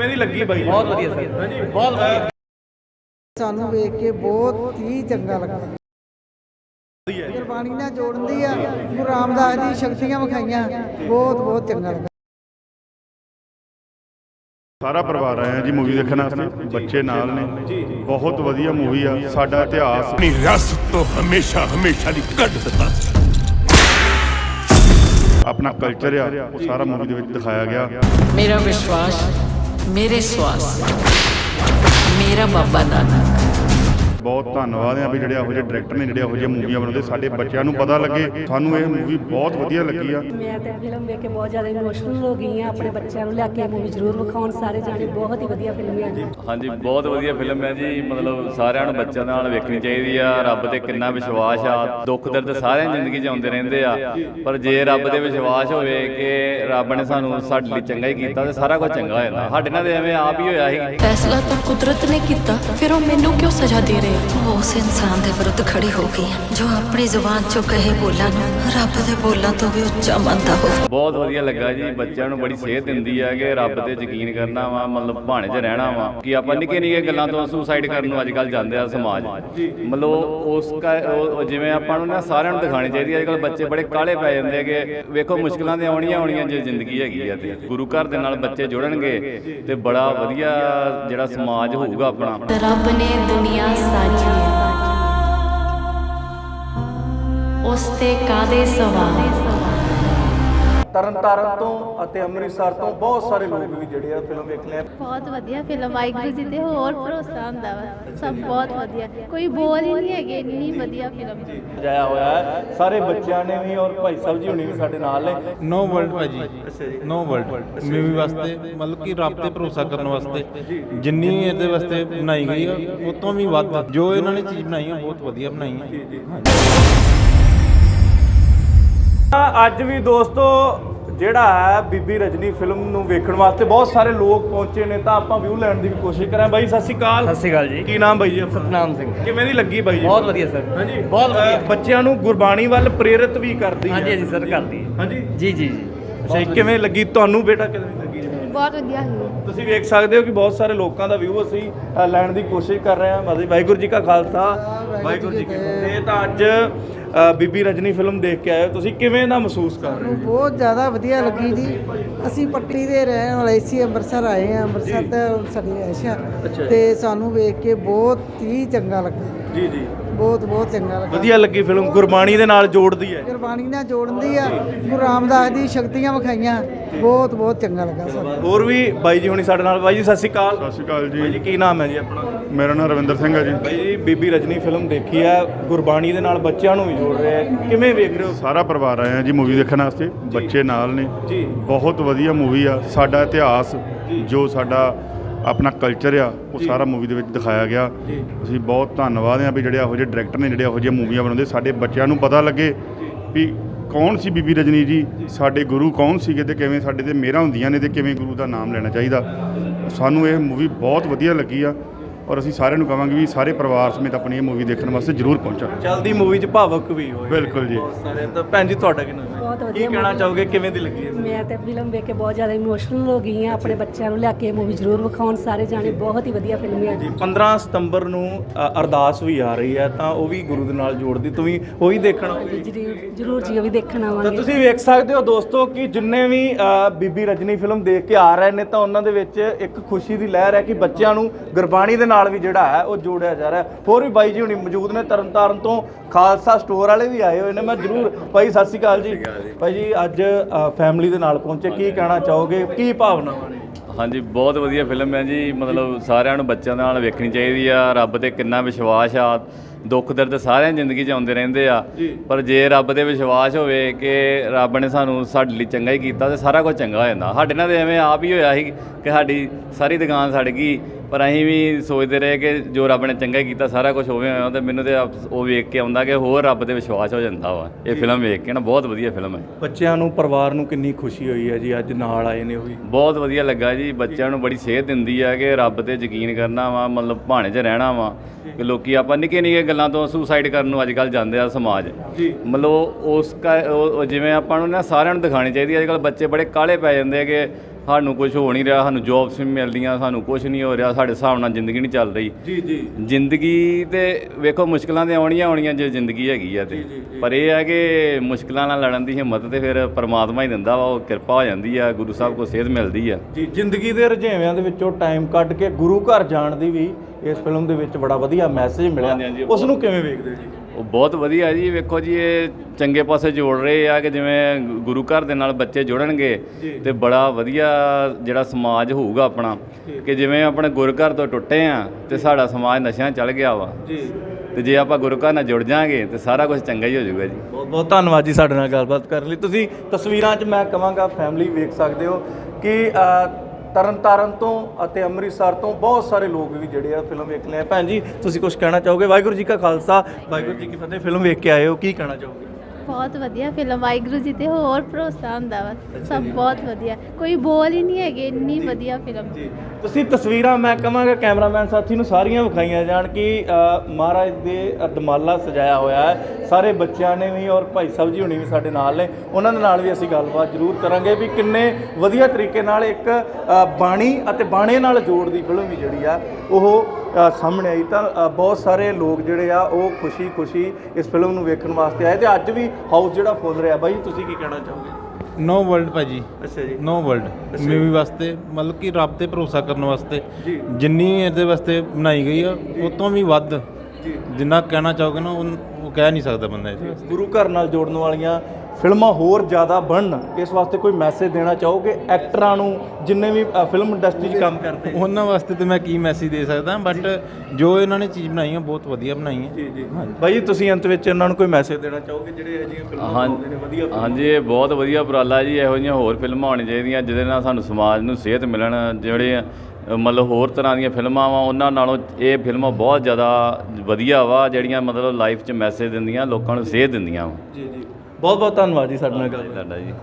ਕਿਵੇਂ ਦੀ ਲੱਗੀ ਬਾਈ। ਬਹੁਤ ਵਧੀਆ ਸਰ। ਹਾਂਜੀ। ਬਹੁਤ ਵਧੀਆ। ਸਾਨੂੰ ਵੇਖ ਕੇ ਬਹੁਤ ਹੀ ਚੰਗਾ ਲੱਗਾ। ਗੁਰਬਾਣੀ ਨਾਲ ਜੋੜਨ ਦੀ ਆ। ਗੁਰੂ ਰਾਮਦਾਸ ਦੀ ਸ਼ਕਤੀਆਂ ਵਿਖਾਈਆਂ। ਬਹੁਤ ਬਹੁਤ ਚੰਗਾ ਲੱਗਾ। ਸਾਰਾ ਪਰਿਵਾਰ ਆਇਆ ਜੀ ਮੂਵੀ ਦੇਖਣ ਵਾਸਤੇ। ਬੱਚੇ ਨਾਲ ਨੇ। ਬਹੁਤ ਵਧੀਆ ਮੂਵੀ ਆ। ਸਾਡਾ ਇਤਿਹਾਸ। ਆਪਣੀ ਰਿਆਸਤ ਤੋਂ ਹਮੇਸ਼ਾ ਹਮੇਸ਼ਾ ਲਈ ਕੱਢ ਦਿੱਤਾ ਆਪਣਾ ਕਲਚਰ ਆ। ਉਹ ਸਾਰਾ ਮੂਵੀ ਦੇ ਵਿੱਚ ਦਿਖਾਇਆ ਗਿਆ। ਮੇਰਾ ਵਿਸ਼ਵਾਸ ਮੇਰੇ ਸਵਾਸ। ਮੇਰਾ ਬਾਬਾ ਨਾਨਕ। ਬਹੁਤ ਧੰਨਵਾਦ ਆ ਵੀ ਜਿਹੜੇ ਇਹੋ ਜਿਹੇ ਡਾਇਰੈਕਟਰ ਨੇ ਜਿਹੜੇ ਇਹੋ ਜਿਹੇ ਮੂਵੀਆਂ ਬਣਾਉਂਦੇ ਸਾਡੇ ਬੱਚਿਆਂ ਨੂੰ ਪਤਾ ਲੱਗੇ। ਸਾਨੂੰ ਇਹ ਮੂਵੀ ਬਹੁਤ ਵਧੀਆ ਲੱਗੀ ਆ। ਮੈਂ ਤਾਂ ਫਿਲਮ ਵੇਖ ਕੇ ਬਹੁਤ ਜ਼ਿਆਦਾ ਇਮੋਸ਼ਨਲ ਹੋ ਗਈ ਹਾਂ ਆਪਣੇ ਬੱਚਿਆਂ ਨੂੰ ਲੈ ਕੇ ਮੂਵੀ ਜ਼ਰੂਰ ਵਿਖਾਉਣ। ਸਾਰੇ ਜਾਣੇ ਬਹੁਤ ਹੀ ਵਧੀਆ ਫਿਲਮ ਹੈ ਹਾਂਜੀ ਬਹੁਤ ਵਧੀਆ ਫਿਲਮ ਹੈ ਜੀ। ਮਤਲਬ ਸਾਰਿਆਂ ਨੂੰ ਬੱਚਿਆਂ ਨਾਲ ਵੇਖਣੀ ਚਾਹੀਦੀ ਆ। ਰੱਬ ਤੇ ਕਿੰਨਾ ਵਿਸ਼ਵਾਸ ਆ। ਦੁੱਖ ਦਰਦ ਸਾਰਿਆਂ ਦੀ ਜ਼ਿੰਦਗੀ 'ਚ ਆਉਂਦੇ ਰਹਿੰਦੇ ਆ। ਪਰ ਜੇ ਰੱਬ ਤੇ ਵਿਸ਼ਵਾਸ ਹੋਵੇ ਕਿ ਰੱਬ ਨੇ ਸਾਨੂੰ ਸਾਡੇ ਲਈ ਚੰਗਾ ਹੀ ਕੀਤਾ ਤੇ ਸਾਰਾ ਕੁਝ ਚੰਗਾ ਹੋ ਜਾਂਦਾ। ਸਾਡੇ ਨਾਲ ਐਵੇਂ ਆਪ ਹੀ ਹੋਇਆ ਸੀ। ਫੈਸਲਾ ਤਾਂ ਕੁਦਰਤ ਨੇ ਕੀਤਾ ਫਿਰ ਉਹ ਮੈਨੂੰ ਕਿਉਂ ਸਜ਼ਾ ਦੇ ਰਹੇ? ਹੋ ਉਸ ਇਨਸਾਨ ਦੇ ਵਿਰੁੱਧ ਖੜੀ ਹੋ ਗਈ ਹਾਂ, ਜੋ ਆਪਣੀ ਜ਼ੁਬਾਨ ਚੋਂ ਕਹੇ ਬੋਲਾਂ ਨੂੰ ਰੱਬ ਦੇ ਬੋਲਾਂ ਤੋਂ ਵੀ ਉੱਚਾ ਮੰਨਦਾ ਹੋਵੇ। ਬਹੁਤ ਵਧੀਆ ਲੱਗਾ ਜੀ ਬੱਚਿਆਂ ਨੂੰ ਬੜੀ ਸੇਧ ਦਿੰਦੀ ਆ ਕਿ ਰੱਬ ਤੇ ਯਕੀਨ ਕਰਨਾ ਵਾ ਮਤਲਬ ਭਾਣੇ 'ਚ ਰਹਿਣਾ ਵਾ ਕਿ ਆਪਾਂ ਨਿੱਕੇ ਨਿੱਕੇ ਗੱਲਾਂ ਤੋਂ ਸੁਸਾਈਡ ਕਰਨ ਨੂੰ ਅੱਜ ਕੱਲ ਜਾਂਦੇ ਆ ਸਮਾਜ। ਮਤਲਬ ਉਸ ਉਹ- ਉਹ ਜਿਵੇਂ ਆਪਾਂ ਨੂੰ ਨਾ ਸਾਰਿਆਂ ਨੂੰ ਦਿਖਾਣੀ ਚਾਹੀਦੀ ਅੱਜ ਕੱਲ ਬੱਚੇ ਬੜੇ ਕਾਲੇ ਪੈ ਜਾਂਦੇ ਆ ਕਿ ਵੇਖੋ ਮੁਸ਼ਕਲਾਂ ਤੇ ਆਉਣੀਆਂ ਆਉਣੀਆਂ ਜੇ ਜ਼ਿੰਦਗੀ ਹੈਗੀ ਆ ਤੇ ਗੁਰੂ ਘਰ ਦੇ ਨਾਲ ਬੱਚੇ ਜੁੜਨਗੇ ਤੇ ਬੜਾ ਵਧੀਆ ਜਿਹੜਾ ਸਮਾਜ ਹੋਊਗਾ ਆਪਣਾ। ਰੱਬ ਨੇ ਦੁਨੀਆ ਸਾਜੀ ਹੈ ਉਸ ਤੇ ਕਾਦੇ ਸਵਾਲ? ਤਰਨਤਾਰਨ ਤੋਂ ਅਤੇ ਅੰਮ੍ਰਿਤਸਰ ਤੋਂ ਬਹੁਤ ਸਾਰੇ ਲੋਕ ਵੀ ਜਿਹੜੇ ਆ ਫਿਲਮ ਵੇਖ ਲਿਆ ਬਹੁਤ ਵਧੀਆ ਫਿਲਮ ਵਾਹਿਗੁਰੂ ਜੀ ਤੇ ਹੋਰ ਭਰੋਸਾ ਹੁੰਦਾ ਵਾ। ਸਭ ਬਹੁਤ ਵਧੀਆ। ਕੋਈ ਬੋਲ ਹੀ ਨਹੀਂ ਹੈਗੇ ਇੰਨੀ ਵਧੀਆ ਫਿਲਮ ਜਾਇਆ ਹੋਇਆ ਹੈ। ਸਾਰੇ ਬੱਚਿਆਂ ਨੇ ਵੀ ਔਰ ਭਾਈ ਸਾਹਿਬ ਜੀ ਹੁਣੀ ਵੀ ਸਾਡੇ ਨਾਲ ਨੇ। ਨੋ ਵਰਲਡ ਭਾਜੀ। ਨੋ ਵਰਲਡ। ਮੂਵੀ ਵਾਸਤੇ ਮਤਲਬ ਕਿ ਰੱਬ ਤੇ ਭਰੋਸਾ ਕਰਨ ਵਾਸਤੇ ਜਿੰਨੀ ਇਹਦੇ ਵਾਸਤੇ ਬਣਾਈ ਗਈ ਆ ਉਹ ਤੋਂ ਵੀ ਵੱਧ। ਜੋ ਇਹਨਾਂ ਨੇ ਚੀਜ਼ ਬਣਾਈ ਆ ਬਹੁਤ ਵਧੀਆ ਬਣਾਈ ਆ। ਅੱਜ ਵੀ ਦੋਸਤੋ ਜਿਹੜਾ ਹੈ ਬੀਬੀ ਰਜਨੀ ਫਿਲਮ ਨੂੰ ਵੇਖਣ ਵਾਸਤੇ ਬਹੁਤ ਸਾਰੇ ਲੋਕ ਪਹੁੰਚੇ ਨੇ ਤਾਂ ਆਪਾਂ ਵਿਊ ਲੈਣ ਦੀ ਵੀ ਕੋਸ਼ਿਸ਼ ਕਰਾਂ ਬਾਈ ਸਤਿ ਸ਼੍ਰੀ ਅਕਾਲ। ਸਤਿ ਸ਼੍ਰੀ ਅਕਾਲ ਜੀ। ਕੀ ਨਾਮ ਬਾਈ ਜੀ ਆਪਣਾ? ਸਤਨਾਮ ਸਿੰਘ। ਕਿਵੇਂ ਦੀ ਲੱਗੀ ਬਾਈ ਜੀ? ਬਹੁਤ ਵਧੀਆ ਸਰ। ਹਾਂਜੀ। ਬਹੁਤ ਵਧੀਆ। ਬੱਚਿਆਂ ਨੂੰ ਗੁਰਬਾਣੀ ਵੱਲ ਪ੍ਰੇਰਿਤ ਵੀ ਕਰਦੀ ਹੈ। ਹਾਂਜੀ ਹਾਂਜੀ ਸਰ ਕਰਦੀ ਹੈ। ਹਾਂਜੀ। ਜੀ ਜੀ ਜੀ। ਅੱਛਾ ਕਿਵੇਂ ਲੱਗੀ? ਤੁਹਾਨੂੰ ਬੇਟਾ ਕਿਵੇਂ ਲੱਗੀ? ਜੀ ਬਹੁਤ ਵਧੀਆ ਸੀ। ਤੁਸੀਂ ਵੇਖ ਸਕਦੇ ਹੋ ਕਿ ਬਹੁਤ ਸਾਰੇ ਲੋਕਾਂ ਦਾ ਵਿਊ ਅਸੀਂ ਅ, ਲੈਣ ਦੀ ਕੋਸ਼ਿਸ਼ ਕਰ ਰਹੇ ਹਾਂ। ਮਤਲਬ ਵਾਹਿਗੁਰੂ ਜੀ ਕਾ ਖਾਲਸਾ। ਵਾਹਿਗੁਰੂ ਜੀ ਕੀ ਫਤਿਹ। ਤਾਂ ਅੱਜ ਅ, ਬੀਬੀ ਰਜਨੀ ਫਿਲਮ ਦੇਖ ਕੇ ਆਏ ਹੋ। ਤੁਸੀਂ ਕਿਵੇਂ ਦਾ ਮਹਿਸੂਸ ਕਰ ਰਹੇ ਹੋ? ਬਹੁਤ ਜ਼ਿਆਦਾ ਵਧੀਆ ਲੱਗੀ ਜੀ। ਅਸੀਂ ਪੱਟੀ ਦੇ ਰਹਿਣ ਵਾਲੇ ਸੀ ਅੰਮ੍ਰਿਤਸਰ ਆਏ ਆ ਅੰਮ੍ਰਿਤਸਰ ਤੇ ਸਾਡੀ ਅੱਛਾ ਜੀ। ਤੇ ਸਾਨੂੰ ਵੇਖ ਕੇ ਬਹੁਤ ਹੀ ਚੰਗਾ ਲੱਗਾ। ਜੀ ਜੀ। ਬਹੁਤ ਬਹੁਤ ਚੰਗਾ ਲੱਗਾ। ਵਧੀਆ ਲੱਗੀ ਫਿਲਮ ਗੁਰਬਾਣੀ ਦੇ ਨਾਲ ਜੋੜਦੀ ਹੈ। ਗੁਰਬਾਣੀ ਨਾਲ ਜੋੜਨ ਦੀ ਆ। ਗੁਰੂ ਰਾਮਦਾਸ ਦੀ ਸ਼ਕਤੀਆਂ ਵਿਖਾਈਆਂ। ਬਹੁਤ ਬਹੁਤ ਚੰਗਾ ਲੱਗਾ ਸਾਨੂੰ ਹੋਰ ਵੀ ਬਾਈ ਜੀ ਹੁਣੀ ਸਾਡੇ ਨਾਲ। ਬਾਈ ਜੀ ਸਤਿ ਸ਼੍ਰੀ ਅਕਾਲ। ਸਤਿ ਸ਼੍ਰੀ ਅਕਾਲ ਬਾਈ ਜੀ ਜੀ ਕੀ ਨਾਮ ਹੈ ਜੀ ਆਪਣਾ? ਮੇਰਾ ਨਾਮ ਰਵਿੰਦਰ ਸਿੰਘ ਹੈ ਜੀ। ਬਾਈ ਜੀ ਬੀਬੀ ਰਜਨੀ ਫਿਲਮ ਦੇਖੀ ਹੈ। ਗੁਰਬਾਣੀ ਦੇ ਨਾਲ ਬੱਚਿਆਂ ਨੂੰ ਵੀ ਜੋੜ ਰਿਹਾ ਹੈ। ਕਿਵੇਂ ਵੇਖ ਰਹੇ ਹੋ? ਸਾਰਾ ਪਰਿਵਾਰ ਆਇਆ ਜੀ ਮੂਵੀ ਦੇਖਣ ਵਾਸਤੇ। ਬੱਚੇ ਨਾਲ ਨੇ। ਜੀ। ਬਹੁਤ ਵਧੀਆ ਮੂਵੀ ਆ। ਸਾਡਾ ਇਤਿਹਾਸ ਜੋ ਸਾਡਾ ਆਪਣਾ ਕਲਚਰ ਆ ਉਹ ਸਾਰਾ ਮੂਵੀ ਦੇ ਵਿੱਚ ਦਿਖਾਇਆ ਗਿਆ। ਅਸੀਂ ਬਹੁਤ ਧੰਨਵਾਦ ਆ ਵੀ ਜਿਹੜੇ ਇਹੋ ਜਿਹੇ ਡਾਇਰੈਕਟਰ ਨੇ ਜਿਹੜੇ ਇਹੋ ਜਿਹੇ ਮੂਵੀਆਂ ਬਣਾਉਂਦੇ ਸਾਡੇ ਬੱਚਿਆਂ ਨੂੰ ਪਤਾ ਲੱਗੇ ਵੀ ਕੌਣ ਸੀ ਬੀਬੀ ਰਜਨੀ ਜੀ ਸਾਡੇ ਗੁਰੂ ਕੌਣ ਸੀਗੇ ਤੇ ਕਿਵੇਂ ਸਾਡੇ ਤੇ ਮਿਹਰਾਂ ਹੁੰਦੀਆਂ ਨੇ ਤੇ ਕਿਵੇਂ ਗੁਰੂ ਦਾ ਨਾਮ ਲੈਣਾ ਚਾਹੀਦਾ। ਸਾਨੂੰ ਇਹ ਮੂਵੀ ਬਹੁਤ ਵਧੀਆ ਲੱਗੀ ਆ। ਔਰ ਅਸੀਂ ਸਾਰਿਆਂ ਨੂੰ ਕਹਾਂਗੇ ਵੀ ਸਾਰੇ ਪਰਿਵਾਰ ਸਮੇਤ ਆਪਣੀ ਇਹ ਮੂਵੀ ਦੇਖਣ ਵਾਸਤੇ ਜ਼ਰੂਰ ਪਹੁੰਚਣ ਜਲਦੀ ਮੂਵੀ 'ਚ ਭਾਵਕ ਵੀ ਹੋਏ। ਬਿਲਕੁਲ ਜੀ। ਸਾਰੇ। ਤਾਂ ਭੈਣ ਜੀ ਤੁਹਾਡਾ ਕੀ ਨਾਮ ਹੈ? ਬਹੁਤ ਕੀ ਵਧੀਆ ਕਹਿਣਾ movie। ਚਾਹੋਗੇ? ਕਿਵੇਂ ਦੀ ਲੱਗੀ ਹੈ ਮੈਂ ਤਾਂ ਫਿਲਮ ਵੇਖ ਕੇ ਬਹੁਤ ਜ਼ਿਆਦਾ ਇਮੋਸ਼ਨਲ ਹੋ ਗਈ ਹਾਂ। ਆਪਣੇ ਬੱਚਿਆਂ ਨੂੰ ਲੈ ਕੇ ਮੂਵੀ ਜ਼ਰੂਰ ਵਿਖਾਉਣ। ਸਾਰੇ ਜਾਣੇ ਬਹੁਤ ਹੀ ਵਧੀਆ ਫਿਲਮ ਹੈ। ਜੀ 15 ਸਤੰਬਰ ਨੂੰ ਅ, ਅਰਦਾਸ ਵੀ ਆ ਰਹੀ ਹੈ। ਤਾਂ ਉਹ ਵੀ ਗੁਰੂ ਦੇ ਨਾਲ ਜੋੜਦੀ। ਤੁਸੀਂ ਉਹ ਵੀ ਦੇਖਣਾ ਜਰੂਰ। ਜਰੂਰ ਜੀ ਉਹ ਵੀ ਦੇਖਣ ਤਾਂ ਆਵਾਂਗੇ ਤੁਸੀਂ ਵੇਖ ਸਕਦੇ ਹੋ ਦੋਸਤੋ ਕਿ ਜਿੰਨੇ ਵੀ ਅ, ਬੀਬੀ ਰਜਨੀ ਫਿਲਮ ਦੇਖ ਕੇ ਆ ਰਹੇ ਨੇ ਤਾਂ ਉਹਨਾਂ ਦੇ ਵਿੱਚ ਇੱਕ ਖੁਸ਼ੀ ਦੀ ਲਹਿਰ ਹੈ ਕਿ ਬੱਚਿਆਂ ਨੂੰ ਗੁਰਬਾਣੀ ਦੇ ਨਾਲ ਵੀ ਜਿਹੜਾ ਹੈ ਉਹ ਜੋੜਿਆ ਜਾ ਰਿਹਾ। ਹੋਰ ਵੀ ਬਾਈ ਜੀ ਹੁਣੀ ਮੌਜੂਦ ਨੇ ਤਰਨਤਾਰਨ ਤੋਂ ਖਾਲਸਾ ਸਟੋਰ ਵਾਲੇ ਵੀ ਆਏ ਹੋਏ ਨੇ। ਮੈਂ ਜਰੂਰ ਭਾਈ ਸਤਿ ਸ਼੍ਰੀ ਅਕਾਲ ਜੀ। ਭਾਈ ਜੀ। ਅੱਜ ਫੈਮਿਲੀ ਦੇ ਨਾਲ ਪਹੁੰਚੇ। ਕੀ ਕਹਿਣਾ ਚਾਹੋਗੇ? ਕੀ ਭਾਵਨਾਵਾਂ ਨੇ? ਹਾਂਜੀ ਬਹੁਤ ਵਧੀਆ ਫਿਲਮ ਹੈ ਜੀ। ਮਤਲਬ ਸਾਰਿਆਂ ਨੂੰ ਬੱਚਿਆਂ ਨਾਲ ਵੇਖਣੀ ਚਾਹੀਦੀ ਆ। ਰੱਬ ਤੇ ਕਿੰਨਾ ਵਿਸ਼ਵਾਸ ਆ। ਦੁੱਖ ਦਰਦ ਸਾਰਿਆਂ ਜ਼ਿੰਦਗੀ 'ਚ ਆਉਂਦੇ ਰਹਿੰਦੇ ਆ। ਪਰ ਜੇ ਰੱਬ ਤੇ ਵਿਸ਼ਵਾਸ ਹੋਵੇ ਕਿ ਰੱਬ ਨੇ ਸਾਨੂੰ ਸਾਡੇ ਲਈ ਚੰਗਾ ਹੀ ਕੀਤਾ ਤੇ ਸਾਰਾ ਕੁਝ ਚੰਗਾ ਹੋ ਜਾਂਦਾ। ਸਾਡੇ ਨਾਲ ਤੇ ਐਵੇਂ ਆਪ ਹੀ ਹੋਇਆ ਸੀ ਕਿ ਸਾਡੀ ਸਾਰੀ ਦੁਕਾਨ ਸੜ ਗਈ। ਪਰ ਅਸੀਂ ਵੀ ਸੋਚਦੇ ਰਹੇ ਕਿ ਜੋ ਰੱਬ ਨੇ ਚੰਗਾ ਕੀਤਾ ਸਾਰਾ ਕੁਝ ਹੋਵੇ ਹੋਇਆ ਤੇ ਮੈਨੂੰ ਤੇ ਆਪ- ਉਹ ਵੇਖ ਕੇ ਆਉਂਦਾ ਕਿ ਹੋਰ ਰੱਬ ਤੇ ਵਿਸ਼ਵਾਸ ਹੋ ਜਾਂਦਾ ਵਾ। ਇਹ ਫਿਲਮ ਵੇਖ ਕੇ ਨਾ ਬਹੁਤ ਵਧੀਆ ਫਿਲਮ ਹੈ। ਬੱਚਿਆਂ ਨੂੰ ਪਰਿਵਾਰ ਨੂੰ ਕਿੰਨੀ ਖੁਸ਼ੀ ਹੋਈ ਹੈ ਜੀ ਅੱਜ ਨਾਲ ਆਏ ਨੇ ਉਹ ਵੀ। ਬਹੁਤ ਵਧੀਆ ਲੱਗਾ ਜੀ ਬੱਚਿਆਂ ਨੂੰ ਬੜੀ ਸੇਧ ਦਿੰਦੀ ਆ ਕਿ ਰੱਬ ਤੇ ਯਕੀਨ ਕਰਨਾ ਵਾ ਮਤਲਬ ਭਾਣੇ 'ਚ ਰਹਿਣਾ ਵਾ ਕਿ ਲੋਕੀ ਆਪਾਂ ਨਿੱਕੇ ਨਿੱਕੇ ਗੱਲਾਂ ਤੋਂ ਸੁਸਾਈਡ ਕਰਨ ਨੂੰ ਅੱਜ ਕੱਲ ਜਾਂਦੇ ਆ ਸਮਾਜ। ਜੀ। ਮਤਲਬ ਉਸ ਕਾ- ਉਹ- ਉਹ ਜਿਵੇਂ ਆਪਾਂ ਨੂੰ ਨਾ ਸਾਰਿਆਂ ਨੂੰ ਦਿਖਾਣੀ ਚਾਹੀਦੀ ਅੱਜ ਕੱਲ ਬੱਚੇ ਬੜੇ ਕਾਲੇ ਪੈ ਜਾਂਦੇ ਆ ਕਿ ਸਾਨੂੰ ਕੁਝ ਹੋ ਨਹੀਂ ਰਿਹਾ ਸਾਨੂੰ ਜੌਬਸ ਨਹੀਂ ਮਿਲਦੀਆਂ ਸਾਨੂੰ ਕੁਝ ਨਹੀਂ ਹੋ ਰਿਹਾ ਸਾਡੇ ਹਿਸਾਬ ਨਾਲ ਜ਼ਿੰਦਗੀ ਨਹੀਂ ਚੱਲ ਰਹੀ। ਜੀ ਜੀ। ਜ਼ਿੰਦਗੀ ਤੇ ਵੇਖੋ ਮੁਸ਼ਕਲਾਂ ਤੇ ਆਉਣੀਆਂ ਆਉਣੀਆਂ ਜੇ ਜ਼ਿੰਦਗੀ ਹੈਗੀ ਆ ਤੇ। ਪਰ ਇਹ ਹੈ ਕਿ ਮੁਸ਼ਕਲਾਂ ਨਾਲ ਲੜਨ ਦੀ ਹਿੰਮਤ ਤੇ ਫਿਰ ਪਰਮਾਤਮਾ ਹੀ ਦਿੰਦਾ ਵਾ ਉਹ ਕਿਰਪਾ ਹੋ ਜਾਂਦੀ ਆ ਗੁਰੂ ਸਾਹਿਬ ਕੋ ਸੇਧ ਮਿਲਦੀ ਆ। ਜੀ ਜ਼ਿੰਦਗੀ ਦੇ ਰੁਝੇਵਿਆਂ ਦੇ ਵਿੱਚੋਂ ਟਾਈਮ ਕੱਢ ਕੇ ਗੁਰੂ ਘਰ ਜਾਣ ਦੀ ਵੀ ਇਸ ਫਿਲਮ ਦੇ ਵਿੱਚ ਬੜਾ ਵਧੀਆ ਮੈਸੇਜ ਮਿਲਿਆ। ਉਸ ਨੂੰ ਕਿਵੇਂ ਵੇਖਦੇ ਜੀ? ਉਹ ਬਹੁਤ ਵਧੀਆ ਜੀ ਵੇਖੋ ਜੀ ਇਹ ਚੰਗੇ ਪਾਸੇ ਜੋੜ ਰਹੇ ਆ ਕਿ ਜਿਵੇਂ ਗੁਰੂ ਘਰ ਦੇ ਨਾਲ ਬੱਚੇ ਜੁੜਨਗੇ ਤੇ ਬੜਾ ਵਧੀਆ ਜਿਹੜਾ ਸਮਾਜ ਹੋਊਗਾ ਆਪਣਾ ਕਿ ਜਿਵੇਂ ਆਪਣੇ ਗੁਰੂ ਘਰ ਤੋਂ ਟੁੱਟੇ ਆ ਤੇ ਸਾਡਾ ਸਮਾਜ ਨਸ਼ਿਆਂ ਚੱਲ ਗਿਆ ਵਾ। ਜੀ। ਤੇ ਜੇ ਆਪਾਂ ਗੁਰੂ ਘਰ ਨਾਲ ਜੁੜ ਜਾਾਂਗੇ ਤੇ ਸਾਰਾ ਕੁਝ ਚੰਗਾ ਹੀ ਹੋ ਜਾਊਗਾ ਜੀ। ਬਹੁਤ ਬਹੁਤ ਧੰਨਵਾਦ ਜੀ ਸਾਡੇ ਨਾਲ ਗੱਲਬਾਤ ਕਰਨ ਲਈ। ਤੁਸੀਂ ਤਸਵੀਰਾਂ 'ਚ ਮੈਂ ਕਹਾਂਗਾ ਫੈਮਿਲੀ ਵੇਖ ਸਕਦੇ ਹੋ ਕਿ ਤਰਨਤਾਰਨ ਤੋਂ ਅਤੇ ਅੰਮ੍ਰਿਤਸਰ ਤੋਂ ਬਹੁਤ ਸਾਰੇ ਲੋਕ ਵੀ ਜਿਹੜੇ ਆ ਫਿਲਮ ਵੇਖ ਲਿਆ ਭੈਣ ਜੀ, ਤੁਸੀਂ ਕੁਝ ਕਹਿਣਾ ਚਾਹੋਗੇ? ਵਾਹਿਗੁਰੂ ਜੀ ਕਾ ਖਾਲਸਾ, ਵਾਹਿਗੁਰੂ ਜੀ ਕੀ ਫਤਿਹ। ਫਿਲਮ ਵੇਖ ਕੇ ਆਏ ਹੋ, ਕੀ ਕਹਿਣਾ ਚਾਹੋਗੇ? ਬਹੁਤ ਵਧੀਆ ਫਿਲਮ ਵਾਹਿਗੁਰੂ ਜੀ ਤੇ ਹੋਰ ਭਰੋਸਾ ਹੁੰਦਾ ਵਾ। ਸਭ ਬਹੁਤ ਵਧੀਆ। ਕੋਈ ਬੋਲ ਹੀ ਨਹੀਂ ਹੈਗੇ ਇੰਨੀ ਵਧੀਆ ਫਿਲਮ ਤੁਸੀਂ ਤਸਵੀਰਾਂ ਮੈਂ ਕਹਾਂਗਾ ਕੈਮਰਾਮੈਨ ਸਾਥੀ ਨੂੰ ਸਾਰੀਆਂ ਵਿਖਾਈਆਂ ਜਾਣ ਕਿ ਮਹਾਰਾਜ ਦੇ ਦਮਾਲਾ ਸਜਾਇਆ ਹੋਇਆ ਹੈ। ਸਾਰੇ ਬੱਚਿਆਂ ਨੇ ਵੀ ਔਰ ਭਾਈ ਸਾਹਿਬ ਜੀ ਹੁਣੀ ਵੀ ਸਾਡੇ ਨਾਲ ਨੇ। ਉਹਨਾਂ ਦੇ ਨਾਲ ਵੀ ਅਸੀਂ ਗੱਲਬਾਤ ਜ਼ਰੂਰ ਕਰਾਂਗੇ ਵੀ ਕਿੰਨੇ ਵਧੀਆ ਤਰੀਕੇ ਨਾਲ ਇੱਕ ਬਾਣੀ ਅਤੇ ਬਾਣੇ ਨਾਲ ਜੋੜ ਦੀ ਫਿਲਮ ਵੀ ਜਿਹੜੀ ਆ ਉਹ ਸਾਹਮਣੇ ਆਈ ਤਾਂ ਬਹੁਤ ਸਾਰੇ ਲੋਕ ਜਿਹੜੇ ਆ ਉਹ ਖੁਸ਼ੀ ਖੁਸ਼ੀ ਇਸ ਫਿਲਮ ਨੂੰ ਵੇਖਣ ਵਾਸਤੇ ਆਏ ਤੇ ਅੱਜ ਵੀ ਹਾਊਸ ਜਿਹੜਾ ਫੁੱਲ ਰਿਹਾ। ਬਾਈ ਤੁਸੀਂ ਕੀ ਕਹਿਣਾ ਚਾਹੋਗੇ? ਨੋ ਵਰਲਡ ਭਾਜੀ। ਅੱਛਾ ਜੀ। ਨੋ ਵਰਲਡ ਮੂਵੀ ਵਾਸਤੇ ਮਤਲਬ ਕਿ ਰੱਬ ਤੇ ਭਰੋਸਾ ਕਰਨ ਵਾਸਤੇ। ਜਿੰਨੀ ਇਹਦੇ ਵਾਸਤੇ ਬਣਾਈ ਗਈ ਆ ਉਹ ਤੋਂ ਵੀ ਵੱਧ। ਜੀ। ਜਿੰਨਾ ਕਹਿਣਾ ਚਾਹੋਗੇ ਨਾ ਉਹ ਉਹ ਕਹਿ ਨਹੀਂ ਸਕਦਾ ਬੰਦਾ ਵਾਸਤੇ ਗੁਰੂ ਘਰ ਨਾਲ ਜੋੜਨ ਵਾਲੀਆਂ ਫਿਲਮਾਂ ਹੋਰ ਜ਼ਿਆਦਾ ਬਣਨ ਇਸ ਵਾਸਤੇ ਕੋਈ ਮੈਸੇਜ ਦੇਣਾ ਚਾਹੋਗੇ? ਐਕਟਰਾਂ ਨੂੰ ਜਿੰਨੇ ਵੀ ਅ, ਫਿਲਮ ਇੰਡਸਟਰੀ 'ਚ ਕੰਮ ਕਰਦੇ ਉਹਨਾਂ ਵਾਸਤੇ ਤੇ ਮੈਂ ਕੀ ਮੈਸੇਜ ਦੇ ਸਕਦਾ ਬਟ ਜੋ। ਇਹਨਾਂ ਨੇ ਚੀਜ਼ ਬਣਾਈ ਆ ਬਹੁਤ ਵਧੀਆ ਬਣਾਈ ਹੈ ਜੀ ਜੀ। ਬਾਈ ਜੀ ਤੁਸੀਂ ਅੰਤ ਵਿੱਚ ਇਹਨਾਂ ਨੂੰ ਕੋਈ ਮੈਸੇਜ ਦੇਣਾ ਚਾਹੋਗੇ? ਜਿਹੜੇ ਇਹ ਜਿਹੀਆਂ ਫਿਲਮਾਂ ਹਾਂ ਬਣਾਉਂਦੇ ਨੇ ਵਧੀਆ ਫਿਲਮਾਂ? ਹਾਂਜੀ ਇਹ ਬਹੁਤ ਵਧੀਆ ਉਪਰਾਲਾ ਜੀ ਇਹੋ ਜਿਹੀਆਂ ਹੋਰ ਫਿਲਮਾਂ ਹੋਣੀਆਂ ਚਾਹੀਦੀਆਂ ਜਿਹਦੇ ਨਾਲ ਸਾਨੂੰ ਸਮਾਜ ਨੂੰ ਸੇਧ ਮਿਲਣ ਜਿਹੜੇ ਮਤਲਬ ਹੋਰ ਤਰ੍ਹਾਂ ਦੀਆਂ ਫਿਲਮਾਂ ਵਾ ਉਹਨਾਂ ਨਾਲੋਂ ਇਹ ਫਿਲਮਾਂ ਬਹੁਤ ਜ਼ਿਆਦਾ ਵਧੀਆ ਵਾ ਜਿਹੜੀਆਂ ਮਤਲਬ ਲਾਈਫ 'ਚ ਮੈਸੇਜ ਦਿੰਦੀਆਂ ਲੋਕਾਂ ਨੂੰ ਸੇਧ ਦਿੰਦੀਆਂ ਵਾ। ਜੀ ਜੀ। ਬਹੁਤ ਬਹੁਤ ਧੰਨਵਾਦ ਜੀ ਸਾਡੇ ਨਾਲ ਗੱਲ ਤੁਹਾਡਾ ਜੀ।